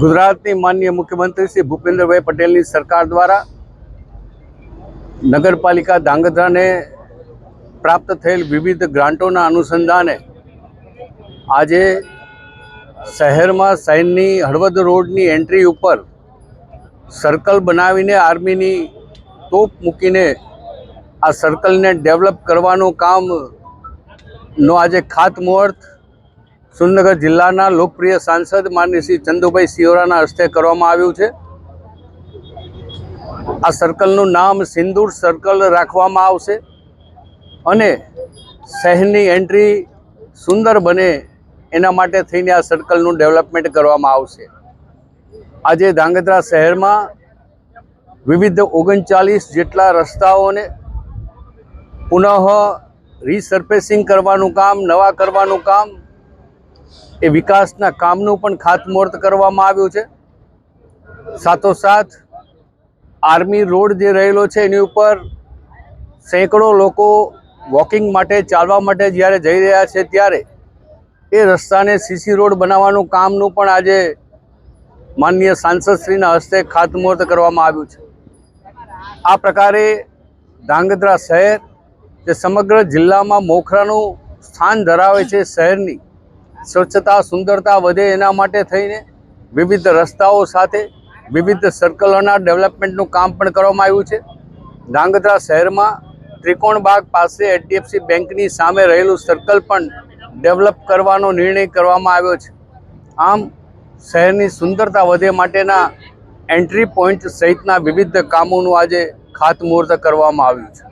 ગુજરાતની માનનીય મુખ્યમંત્રી શ્રી ભૂપેન્દ્રભાઈ પટેલની સરકાર દ્વારા નગરપાલિકા ધાંગધ્રાને પ્રાપ્ત થયેલ વિવિધ ગ્રાન્ટોના અનુસંધાને આજે શહેરમાં શહેરની હળવદ રોડની એન્ટ્રી ઉપર સર્કલ બનાવીને આર્મીની તોપ મૂકીને આ સર્કલને ડેવલપ કરવાનું કામનો આજે ખાતમુહૂર્ત સુરનગર જિલ્લાના લોકપ્રિય સાંસદ માનની શ્રી ચંદુભાઈ સિયોરાના હસ્તે કરવામાં આવ્યું છે. આ સર્કલનું નામ સિંદૂર સર્કલ રાખવામાં આવશે અને શહેરની એન્ટ્રી સુંદર બને એના માટે થઈને આ સર્કલનું ડેવલપમેન્ટ કરવામાં આવશે. આજે ધાંગધ્રા શહેરમાં વિવિધ ઓગણચાલીસ જેટલા રસ્તાઓને પુનઃ રીસર્ફેસિંગ કરવાનું કામ, નવા કરવાનું કામ એ વિકાસના કામનું પણ ખાતમુહૂર્ત કરવામાં આવ્યું છે. સાથોસાથ, આર્મી રોડ જે રહેલો છે, એની ઉપર સેંકડો લોકો વોકિંગ માટે, ચાલવા માટે જ્યારે જઈ રહ્યા છે ત્યારે એ રસ્તાને સીસી રોડ બનાવવાનું કામનું પણ આજે માનનીય સાંસદશ્રીના હસ્તે ખાતમુહૂર્ત કરવામાં આવ્યું છે. આ પ્રકારે ધાંગધ્રા શહેર, જે સમગ્ર જિલ્લામાં મોખરાનું સ્થાન ધરાવે છે શહેરની સ્વચ્છતા, સુંદરતા વધે એના માટે થઈને વિવિધ રસ્તાઓ સાથે વિવિધ સર્કલોના ડેવલપમેન્ટનું કામ પણ કરવામાં આવ્યું છે. ધાંગધ્રા શહેરમાં ત્રિકોણબાગ પાસે એચડીએફસી બેંકની સામે રહેલું સર્કલ પણ ડેવલપ કરવાનો નિર્ણય કરવામાં આવ્યો છે. આમ, શહેરની સુંદરતા વધે માટેના એન્ટ્રી પોઈન્ટ સહિતના વિવિધ કામોનું આજે ખાતમુહૂર્ત કરવામાં આવ્યું છે.